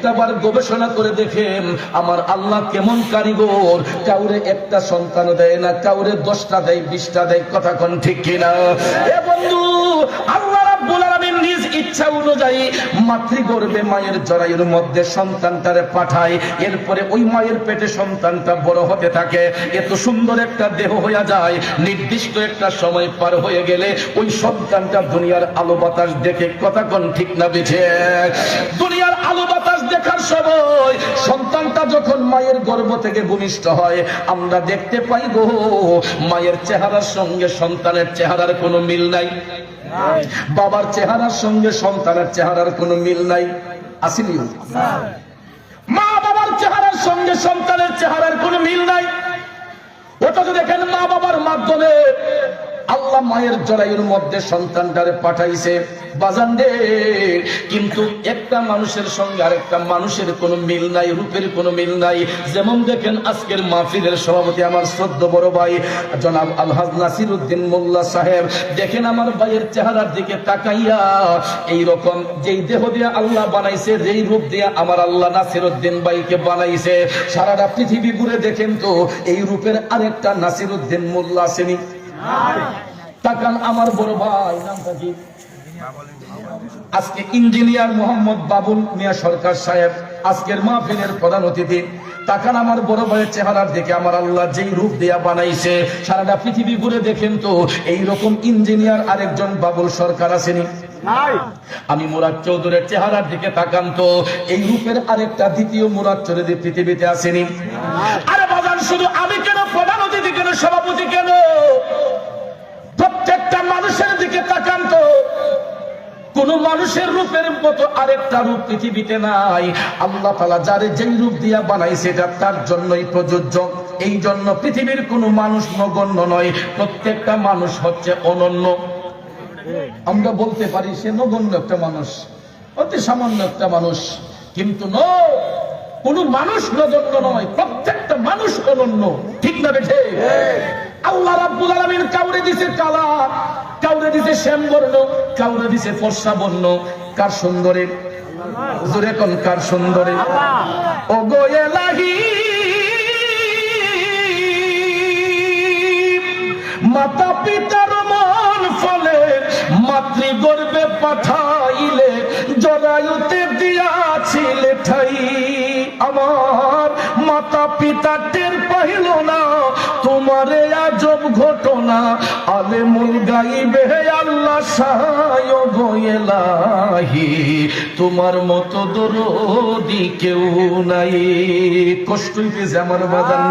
একটা বার গবেষণা করে দেখেন, আমার আল্লাহ কেমন কারিগর? কাউরে একটা সন্তান দেয় না, কাউরে দশটা দেয়, বিশটা দেয়, কথা কোন ঠিক কিনা? এ বন্ধু অনুযায়ী মাতৃগর্ভে মায়ের জরায়ুর মধ্যে সন্তানটারে পাঠায়। এরপরে ওই মায়ের পেটে সন্তানটা বড় হতে থাকে। এত সুন্দর একটা দেহ হয়ে যায়। নির্দিষ্ট একটা সময় পার হয়ে গেলে ওই সন্তানটা দুনিয়ার আলো বাতাস দেখে কথা কোন ঠিক না বেছে দুনিয়ার আলো বাতাস দেখার সময় সন্তানটা যখন মায়ের গর্ভ থেকে ভূমিষ্ঠ হয় আমরা দেখতে পাই গো মায়ের চেহারার সঙ্গে সন্তানের চেহারার কোনো মিল নাই। বাবার চেহারার সঙ্গে সন্তানের চেহারার কোনো মিল নাই। আসিনি? মা বাবার চেহারার সঙ্গে সন্তানের চেহারার কোনো মিল নাই। ওটা যদি দেখেন মা বাবার মাধ্যমে আল্লাহ মায়ের জরায়ুর মধ্যে সন্তানটারে পাঠাইছে। বাজান দে কিন্তু একটা মানুষের সঙ্গে আরেকটা মানুষের কোনো মিল নাই, রূপের কোনো মিল নাই। যেমন দেখেন আজকের মাহফিলের সভাপতি আমার শ্রদ্ধ বড় ভাই, জনাব আলহাজ নাসির উদ্দিন মোল্লা সাহেব। দেখেন আমার ভাইয়ের চেহারার দিকে তাকাইয়া, এই রকম যেই দেহ দিয়ে আল্লাহ বানাইছে, যেই রূপ দিয়ে আমার আল্লাহ নাসির উদ্দিন ভাইকে বানাইছে। সারাটা পৃথিবী ঘুরে দেখেন তো, এই রূপের আরেকটা নাসির উদ্দিন মোল্লা আসেনি তাকান আমার বড় ভাই নামটা কি আজকে ইঞ্জিনিয়ার মোহাম্মদ বাবুল মিয়া সরকার সাহেব আজকের মাহফিলের প্রধান অতিথি। তাকান আমার বড় ভাইয়ের চেহারার দিকে আমার আল্লাহ যেই রূপ দেয়া বানাইছে সারাটা পৃথিবী ঘুরে দেখেন তো এই রকম ইঞ্জিনিয়ার আরেকজন বাবুল সরকার আসেনি আমি মুরাদ চৌধুরীর চেহারার দিকে তাকান তো এই রূপের আরেকটা দ্বিতীয় মুরাদ চৌধুরী পৃথিবীতে আসেনি আরে বাজান শুধু আমি কেন প্রধান অতিথি কেন সভাপতি কেন? কোন মানুষের রূপের মতো আরেকটা রূপ পৃথিবীতে নাই। আল্লাহ তালা যারে যেই রূপ দিয়া বানাইছে এটা তার জন্যই প্রযোজ্য। এই জন্য পৃথিবীর কোনো মানুষ নগণ্য নয় প্রত্যেকটা মানুষ হচ্ছে অনন্য। আমরা বলতে পারি সে নগণ্য একটা মানুষ অতি সামান্য একটা মানুষ। কিন্তু ন কোন মানুষ নগণ্য নয় প্রত্যেকটা মানুষ অনন্য। ঠিক না বেঠে? আল্লাহ রাব্বুল আলামিন কাউরে দিছে কালা দিছে শ্যাম বর্ণ, কাউরে দিছে ফর্সা বর্ণ। কার সুন্দরে? জোরে কোন, কার সুন্দরে? ও গো এলাহি মাতা পিতার মন ফলে মাতৃগর্ভে পাঠাইলে জরায়ুতে দিয়াছিলে ঠাই। আমার মাতা পিতা গাইবে আল্লাহ সাহায় গয়েলাহি তোমার মতো দরদি কেউ নাই। কষ্ট হইতেছে আমার বাদান